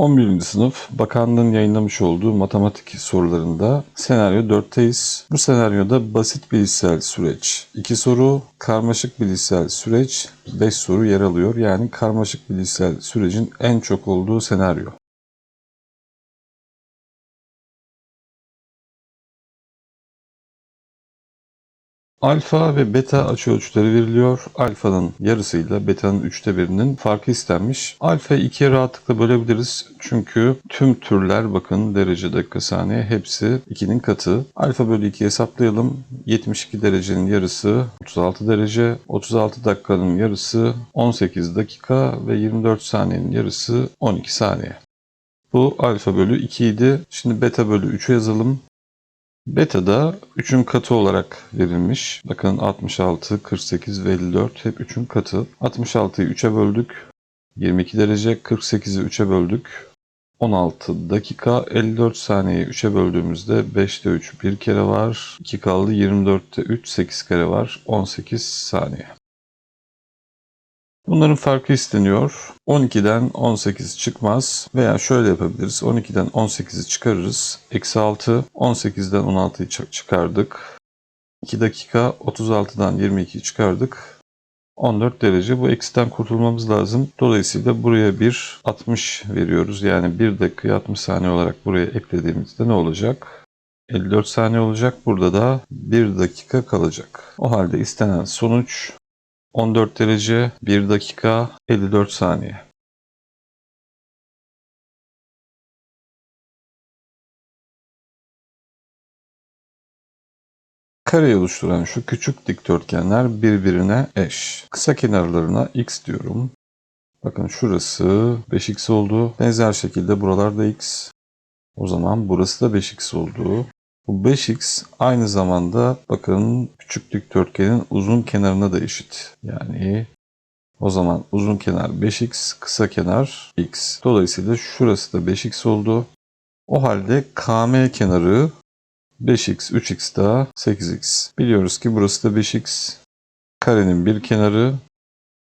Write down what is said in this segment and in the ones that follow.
11. sınıf bakanlığın yayınlamış olduğu matematik sorularında senaryo 4'teyiz. Bu senaryoda basit bilişsel süreç 2 soru, karmaşık bilişsel süreç 5 soru yer alıyor. Yani karmaşık bilişsel sürecin en çok olduğu senaryo. Alfa ve beta açıölçüleri veriliyor. Alfanın yarısıyla beta'nın üçte birinin farkı istenmiş. Alfa'yı ikiye rahatlıkla bölebiliriz. Çünkü tüm türler bakın derece dakika saniye hepsi 2'nin katı. Alfa bölü 2 hesaplayalım. 72 derecenin yarısı 36 derece. 36 dakikanın yarısı 18 dakika ve 24 saniyenin yarısı 12 saniye. Bu alfa bölü 2 idi. Şimdi beta bölü 3'ü yazalım. Beta'da 3'ün katı olarak verilmiş. Bakın 66, 48 ve 54 hep 3'ün katı. 66'yı 3'e böldük. 22 derece. 48'i 3'e böldük. 16 dakika 54 saniyeyi 3'e böldüğümüzde 5'te 3 bir kere var. 2 kaldı 24'te 3 8 kere var. 18 saniye. Bunların farkı isteniyor. 12'den 18 çıkmaz veya şöyle yapabiliriz. 12'den 18'i çıkarırız. Eksi 6, 18'den 16'yı çıkardık. 2 dakika 36'dan 22'yi çıkardık. 14 derece. Bu eksiden kurtulmamız lazım. Dolayısıyla buraya bir 60 veriyoruz. Yani 1 dakikayı 60 saniye olarak buraya eklediğimizde ne olacak? 54 saniye olacak. Burada da 1 dakika kalacak. O halde istenen sonuç 14 derece 1 dakika 54 saniye. Kareyi oluşturan şu küçük dikdörtgenler birbirine eş. Kısa kenarlarına x diyorum. Bakın şurası 5x oldu. Benzer şekilde buralarda x. O zaman burası da 5x oldu. Bu 5x aynı zamanda bakın küçük dikdörtgenin uzun kenarına da eşit. Yani o zaman uzun kenar 5x, kısa kenar x. Dolayısıyla şurası da 5x oldu. O halde KM kenarı 5x, 3x daha 8x. Biliyoruz ki burası da 5x. Karenin bir kenarı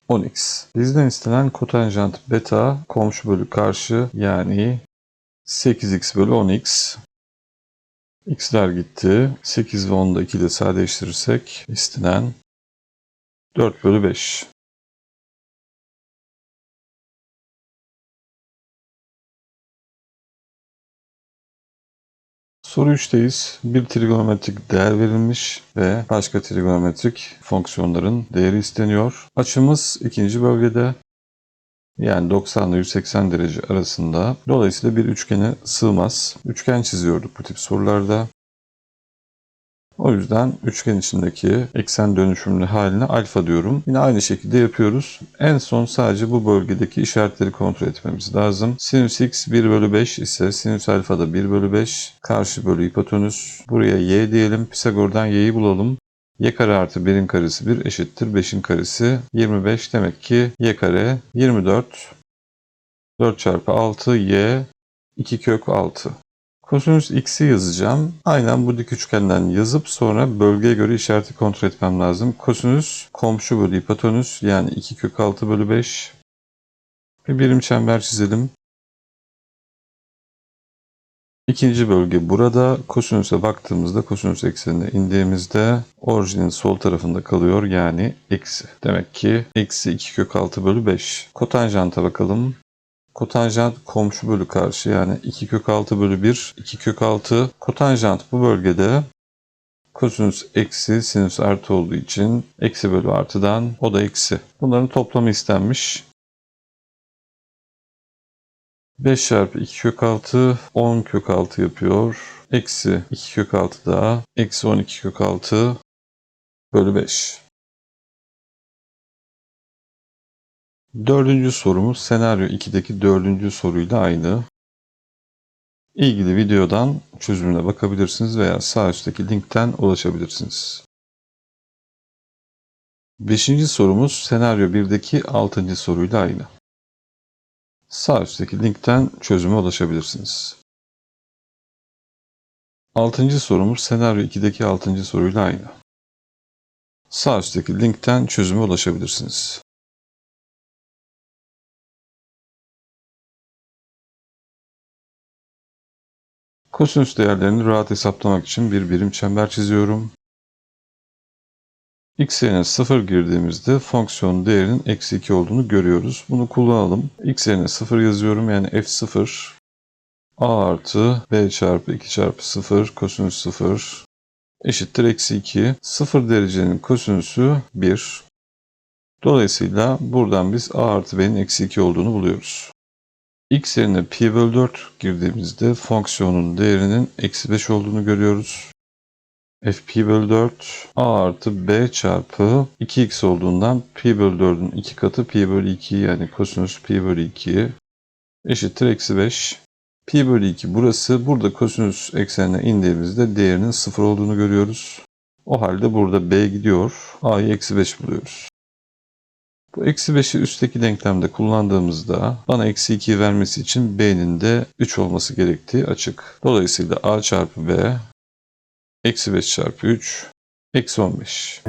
10x. Bizden istenen kotanjant beta komşu bölü karşı yani 8x bölü 10x. X'ler gitti. 8 ve 10'da 2 ile sadeleştirirsek istenen 4 bölü 5. Soru 3'teyiz. Bir trigonometrik değer verilmiş ve başka trigonometrik fonksiyonların değeri isteniyor. Açımız ikinci bölgede yani 90 ile 180 derece arasında. Dolayısıyla bir üçgene sığmaz. Üçgen çiziyorduk bu tip sorularda. O yüzden üçgen içindeki eksen dönüşümlü haline alfa diyorum. Yine aynı şekilde yapıyoruz. En son sadece bu bölgedeki işaretleri kontrol etmemiz lazım. Sinüs x 1 bölü 5 ise sinüs alfa da 1 bölü 5. Karşı bölü hipotenüs. Buraya y diyelim. Pisagor'dan y'yi bulalım. Y kare artı 1'in karesi 1 eşittir 5'in karesi 25. Demek ki y kare 24. 4 çarpı 6 y 2 kök 6. Kosinüs x'i yazacağım. Aynen bu dik üçgenden yazıp sonra bölgeye göre işareti kontrol etmem lazım. Kosinüs komşu bölü hipotenüs yani 2 kök 6 bölü 5. Bir birim çember çizelim. İkinci bölge burada. Kosinüse baktığımızda kosinüs eksenine indiğimizde orijinin sol tarafında kalıyor yani eksi. Demek ki eksi 2 kök 6 bölü 5. Kotanjanta bakalım. Kotanjant komşu bölü karşı yani 2 kök 6 bölü 1, 2 kök 6. Kotanjant bu bölgede kosinüs eksi sinüs artı olduğu için eksi bölü artıdan o da eksi. Bunların toplamı istenmiş. 5 çarpı 2 kök 6 10 kök 6 yapıyor. Eksi 2 kök 6 daha. Eksi 12 kök 6 bölü 5. Dördüncü sorumuz senaryo 2'deki dördüncü soruyla aynı. İlgili videodan çözümüne bakabilirsiniz veya sağ üstteki linkten ulaşabilirsiniz. Beşinci sorumuz senaryo 1'deki altıncı soruyla aynı. Sağ üstteki linkten çözüme ulaşabilirsiniz. Altıncı sorumuz senaryo 2'deki altıncı soruyla aynı. Sağ üstteki linkten çözüme ulaşabilirsiniz. Kosinüs değerlerini rahat hesaplamak için bir birim çember çiziyorum. X yerine 0 girdiğimizde fonksiyon değerinin eksi 2 olduğunu görüyoruz. Bunu kullanalım. x yerine 0 yazıyorum yani f0 a artı b çarpı 2 çarpı 0 kosinüs 0 eşittir eksi 2. 0 derecenin kosinüsü 1. Dolayısıyla buradan biz a artı b'nin eksi 2 olduğunu buluyoruz. x yerine pi bölü 4 girdiğimizde fonksiyonun değerinin eksi 5 olduğunu görüyoruz. F pi bölü 4 a artı b çarpı 2x olduğundan pi bölü 4'ün 2 katı pi bölü 2 yani kosinüs pi bölü 2 eşittir eksi 5. Pi bölü 2 burası. Burada kosinüs eksenine indiğimizde değerinin 0 olduğunu görüyoruz. O halde burada b gidiyor. a'yı eksi 5 buluyoruz. Bu eksi 5'i üstteki denklemde kullandığımızda bana eksi 2'yi vermesi için b'nin de 3 olması gerektiği açık. Dolayısıyla a çarpı b eksi 5 çarpı 3 eksi 15.